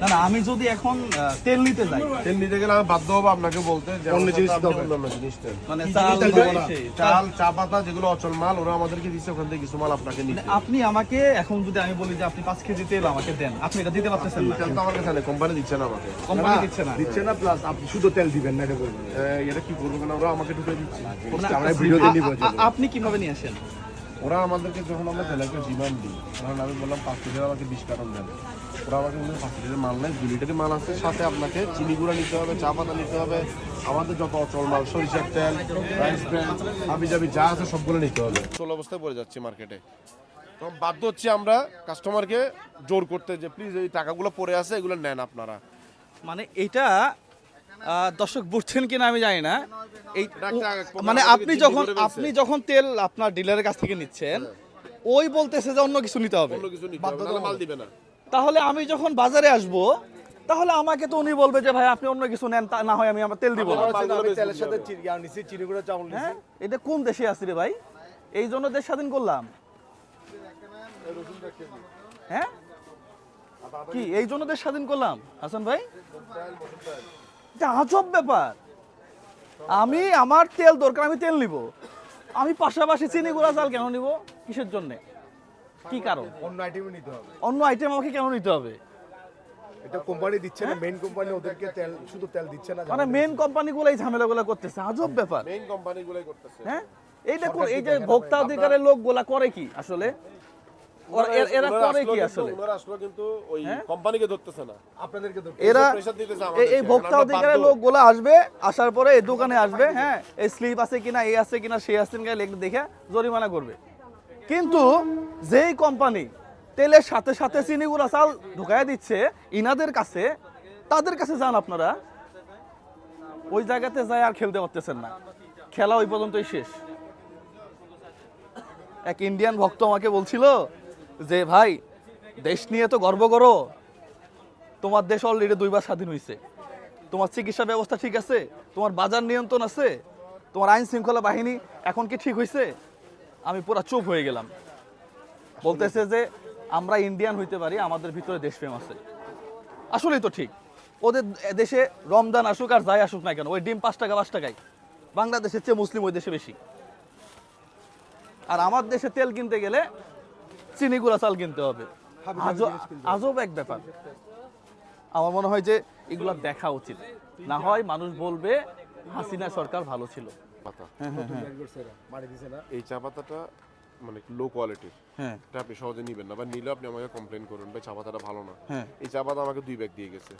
না না আমি যদি এখন তেল নিতে যাই। তেল নিতে গেলে আমি বাধ্য হব আপনাকে বলতে অন্য জিনিস। মানে চাল চা পাতা যেগুলো অচল মাল ওরা আমাদেরকে দিচ্ছে ওখান থেকে কিছু মাল আপনাকে নিতে। মানে আপনি আমাকে এখন যদি আমি বলি যে আপনি পাঁচ কেজি তেল আমাকে দেন আপনি এটা দিতে পারতেছেন না। তেল তো আমার কাছে কোম্পানি দিচ্ছে না আমাকে। কোম্পানি দিচ্ছে না। দিচ্ছে না প্লাস আপনি শুধু তেল দিবেন না এটা বলবেন। এটা কি করব কেন? ওরা আমাকে ঢুকে দিচ্ছে। আমরা ভিডিওতে আ- নিব আপনি কীভাবে নিয়ে আসেন? ওরা আমাদেরকে যখন আমরা তেলের একটা ডিমান্ড দিই তখন আমি বললাম পাঁচ কেজি আমাকে বিশ কার্টন দেন। ওরা আমাকে পাঁচ লিটারের মাল নেই দু লিটারের মাল আছে। সাথে আপনাকে চিনি গুঁড়া নিতে হবে চা পাতা নিতে হবে আমাদের যত অচল মাল সরিষার তেল রাইস ব্র্যান্ড হাবি জাবি যা আছে সবগুলো নিতে হবে। চল অবস্থায় পড়ে যাচ্ছে মার্কেটে। তখন বাধ্য হচ্ছে আমরা কাস্টমারকে জোর করতে যে প্লিজ এই টাকাগুলো পড়ে আছে এগুলো নেন আপনারা। মানে এটা দর্শক বুঝছেন কিনা আমি জানি না। এই মানে আপনি যখন আপনি যখন তেল আপনার ডিলারের কাছ থেকে নিচ্ছেন ওই বলতেছে যে অন্য কিছু নিতে হবে। অন্য কিছু নিতে হবে মাল দিবে না। তাহলে আমি যখন বাজারে আসব তাহলে আমাকে তো উনি বলবে যে ভাই আপনি অন্য কিছু নেন তা না হয় আমি আমার তেল দিব না। তেলের সাথে নিছি চিনি গুঁড়ো চাউল হ্যাঁ? এটা কোন দেশে আছি রে ভাই? এই জন্য দেশ স্বাধীন করলাম। হ্যাঁ? কি এই জন্য দেশ স্বাধীন করলাম? হাসান ভাই? এটা আজব ব্যাপার। আমি আমার তেল দরকার আমি তেল নিব। আমি পাশাপাশি চিনি গুঁড়া চাল কেন নিব? কিসের জন্য? কি কারণ? অন্য আইটেমও নিতে হবে। অন্য আইটেম আমাকে কেন নিতে হবে? এটা কোম্পানি দিচ্ছে না মেইন কোম্পানি ওদেরকে তেল শুধু তেল দিচ্ছে না মানে মেন কোম্পানিগুলো এই ঝামেলাগুলো করতেছে আজব ব্যাপার। মেইন কোম্পানিগুলোই করতেছে। হ্যাঁ? এইটা এই যে ভোক্তা অধিকারের লোকগুলা করে কি আসলে? এরা করে কি আসলে? কিন্তু ওই হ্যাঁ? কোম্পানিকে ধরতেছে না। আপনাদেরকে এরা এই- ভোক্তা অধিকারের। লোকগুলো আসবে আসার পরে এই দোকানে আসবে হ্যাঁ? এই স্লিপ আছে কিনা এই আছে কিনা সে আছে কিনা লেখে দেখে জরিমানা করবে। কিন্তু যেই কোম্পানি তেলের সাথে সাথে চিনি গুঁড়া চাল ঢুকায় দিচ্ছে, ইনাদের কাছে, তাদের কাছে যান আপনারা। ওই জায়গাতে যায় আর খেলতে পারতেছেন না। খেলা ওই পর্যন্তই শেষ। এক ইন্ডিয়ান ভক্ত আমাকে বলছিল যে, ভাই, দেশ নিয়ে তো গর্ব করো। তোমার দেশ অলরেডি দুইবার স্বাধীন হয়েছে তোমার চিকিৎসা ব্যবস্থা ঠিক আছে, তোমার বাজার নিয়ন্ত্রণ আছে, তোমার আইন শৃঙ্খলা বাহিনী এখন কি ঠিক হয়েছে আমি পুরা চুপ হয়ে গেলাম। বলতেছে যে আমরা ইন্ডিয়ান হইতে পারি আমাদের ভিতরে দেশপ্রেম আছে। আসলেই তো ঠিক। ওদের দেশে রমজান আসুক আর যাই আসুক না কেন ওই ডিম পাঁচ টাকা পাঁচ টাকায় বাংলাদেশের চেয়ে মুসলিম ওই দেশে বেশি। আর আমার দেশে তেল কিনতে গেলে চিনি গুঁড়া চাল কিনতে হবে। আজব এক ব্যাপার। আমার মনে হয় যে এগুলো দেখা উচিত। না হয় মানুষ বলবে হাসিনা সরকার ভালো ছিল। পাতা। মারি দিছে না এই চা পাতাটা মানে লো কোয়ালিটির হ্যাঁ। এটা আপনি সহজে নিবেন না। বা নিলে আপনি আমাকে কমপ্লেন করুন ভাই চা পাতাটা ভালো না। হ্যাঁ। এই চা পাতা আমাকে দুই ব্যাগ দিয়ে গেছে।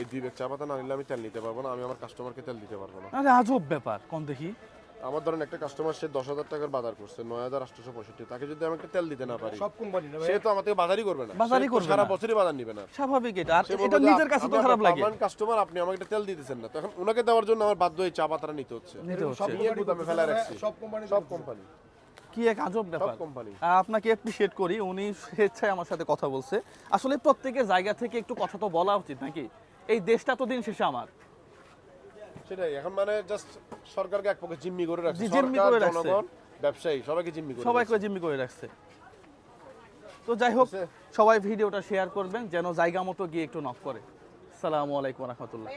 এই দুই ব্যাগ চা পাতা না নিলে আমি তেল নিতে পারব না আমি আমার কাস্টমারকে তেল দিতে পারব না। আরে আজব ব্যাপার কোন দেখি? আমার ধরেন একটা কাস্টমার সে দশ হাজার টাকার বাজার করছে নয় হাজার আটশোশো পঁয়ষট্টি তাকে যদি আমি একটা তেল দিতে না পারি সব কোম্পানি না সে তো আমার থেকে বাজারই করবে না। বাজারই করবে সারা না। বছরই বাজার নিবে না। স্বাভাবিক এটা। আর এটা নিজের কাছে তো খারাপ লাগে। permanent কাস্টমার আপনি আমাকে একটা তেল দিতেছেন না। তখন ওনাকে দেওয়ার জন্য আমার বাধ্য এই চা পাতাটা নিতে হচ্ছে। নিতে সব হচ্ছে ফেলা রাখছি। সব কোম্পানি সব কোম্পানি। কি এক আজব ব্যাপার। কোম্পানি আপনাকে অ্যাপ্রিসিয়েট করি উনি স্বেচ্ছায় আমার সাথে কথা বলছে। আসলে প্রত্যেকের জায়গা থেকে একটু কথা তো বলা উচিত নাকি? এই দেশটা তো দিন শেষে আমার। সেটাই এখন মানে জাস্ট সরকারকে এক পক্ষে জিম্মি করে রাখছে। জিম্মি করে রাখছে। ব্যবসায়ী সবাইকে জিম্মি করে সবাইকে জিম্মি করে রাখছে। তো যাই হোক সবাই ভিডিওটা শেয়ার করবেন যেন জায়গা মতো গিয়ে একটু নক করে। সালামু আলাইকুম রহমতুল্লাহ।